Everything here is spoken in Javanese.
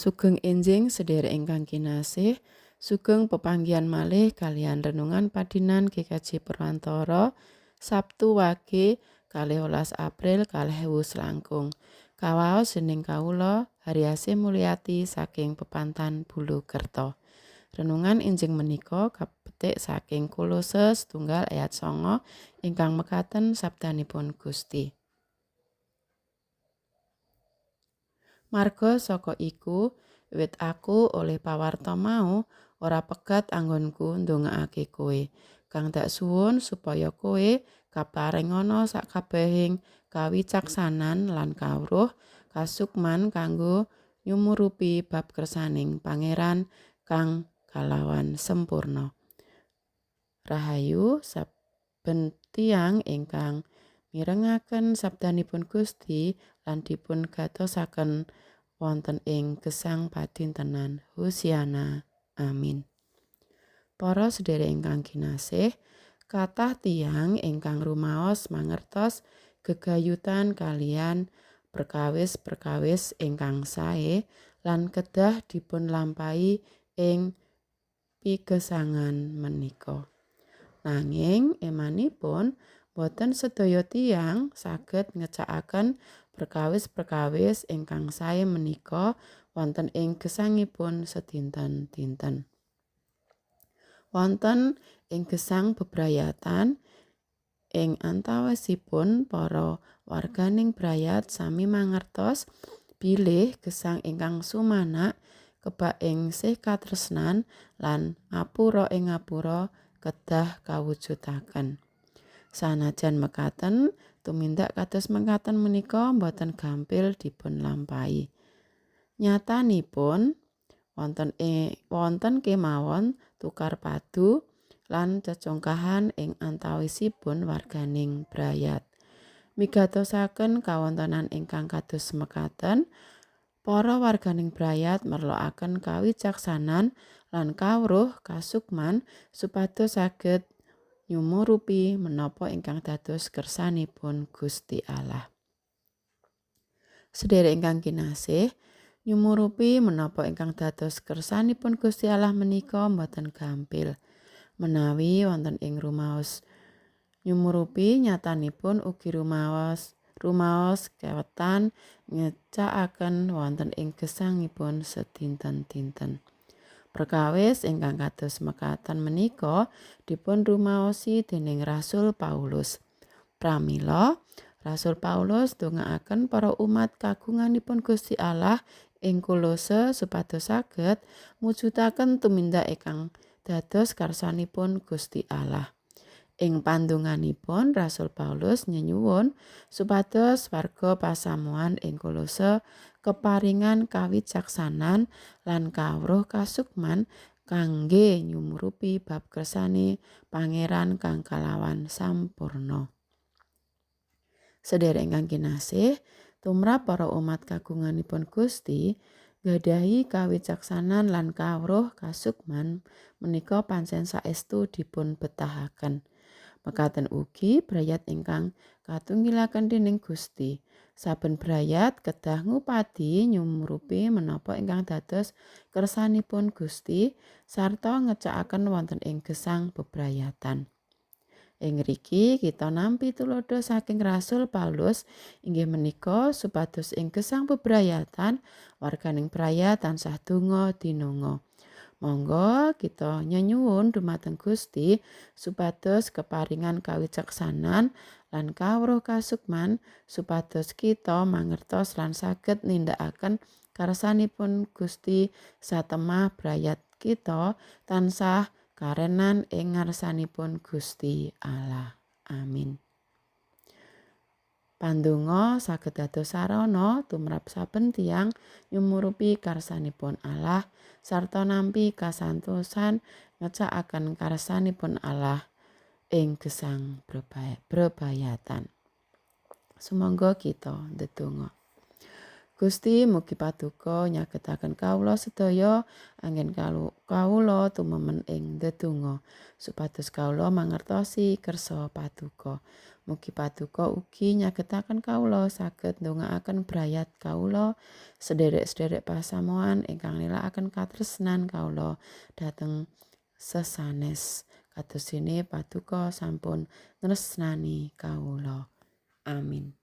Sugeng enjing sedherek ingkang kinasih, sugeng pepanggihan malih kalian renungan padinan GKJ Perwantara Sabtu Wage 12 April 2020 langkung. Kawaos dening kawula Haryase Mulyati saking Pepantan Bulu Kerto. Renungan enjing menika kapetik saking Kolose setunggal ayat songo ingkang mekaten sabdanipun Gusti. Marga saka iku, wit aku oleh pawarta mau ora pegat anggonku ndongakake kowe. Kang dak suwun supaya kowe kaparengana sakabehing kawicaksanan lan kawruh kasukman kanggo nyumurupi bab kersaning pangeran kang kalawan sempurna. Rahayu saben tiang ingkang mirengaken sabdanipun Gusti lan dipun gatosaken wonten ing gesang padintenan Hosiana amin. Para sedherek ingkang kinasih kathah tiang ingkang rumaos mangertos gegayutan kalian perkawis-perkawis ingkang sae lan kedah dipun lampahi ing pigesangan menika. Nanging emanipun boten sedaya tiang saged ngecakaken perkawis-perkawis ingkang sae menika wonten ing gesangipun sedinten-dinten. Wonten ing gesang bebrayatan ing antawisipun para warganing brayat sami mangertos bilih gesang ingkang sumanak kebak ing sih katresnan lan ngapura ing ngapura kedah kawujudaken. Sanajan mekaten tumindak kados mekaten menika boten gampil dipun lampahi. Nyatanipun wonten e wonten kemawon tukar padu lan cecongkahan ing antawisipun warganing brayat. Migatosaken kawontenan ingkang kados mekaten, para warganing brayat merlokaken kawicaksanan lan kawruh kasukman supados saged nyumurupi menapa ingkang dados kersanipun Gusti Allah. Sedherek ingkang kinasih, nyumurupi menapa ingkang dados kersanipun Gusti Allah menika mboten gampil. Menawi wonten ing rumaos nyumurupi nyatanipun ugi rumaos rumaos kewetan ngecakaken wonten ing gesangipun sedinten-dinten. Perkawis ingkang kados mekaten menika dipun rumaosi dening Rasul Paulus. Pramila Rasul Paulus dongaaken para umat kagunganipun Gusti Allah ing Kolose supados saged mujudaken tumindak ingkang dados karsanipun Gusti Allah. Ing pandonganipun Rasul Paulus nyenyuwun supados warga pasamuan ing Kolose keparingan kawicaksanan lan kawruh kasukman kangge nyumurupi bab kersane pangeran kang kalawan sampurno. Sedherek ingkang kinasih, tumrap para umat kagunganipun Gusti, gadahi kawicaksanan lan kawruh kasukman menika pancen saestu dipun betahaken. Mekaten ugi brayat ingkang katunggilaken dening Gusti. Saben brayat kedah ngupadi nyumurupi menapa ingkang dados kersanipun Gusti sarta ngecakaken wonten ing gesang bebrayatan. Ing riki kita nampi tulodo saking Rasul Paulus inggih menika supados ing gesang bebrayatan warganing brayat tansah donga dinonga. Monggo kita nyanyuwun dumateng Gusti supados keparingan kawicaksanan lan kawruh kasukman supados kita mangertos lan saged nindakaken karsanipun Gusti satemah brayat kita tansah karenan ing ngarsanipun Gusti Allah. Amin. Pandonga saged dados sarana tumrap saben tiyang nyumurupi karsanipun Allah sarta nampi kasantosan ngecakaken karsanipun Allah ing gesang bebayatan. Sumangga kita ndedonga. Gusti mugi paduka nyagetaken kawula sedaya anggen kawula tumemen ing ndedonga supados kawula mangertosi kersa paduka. Mugi paduka ugi nyagetaken kawula saged ndongaaken brayat kawula sederek-sederek pasamuan ingkang nilakaken katresnan kawula dhateng sesanes. Kados paduka sampun tresnani kawula. Amin.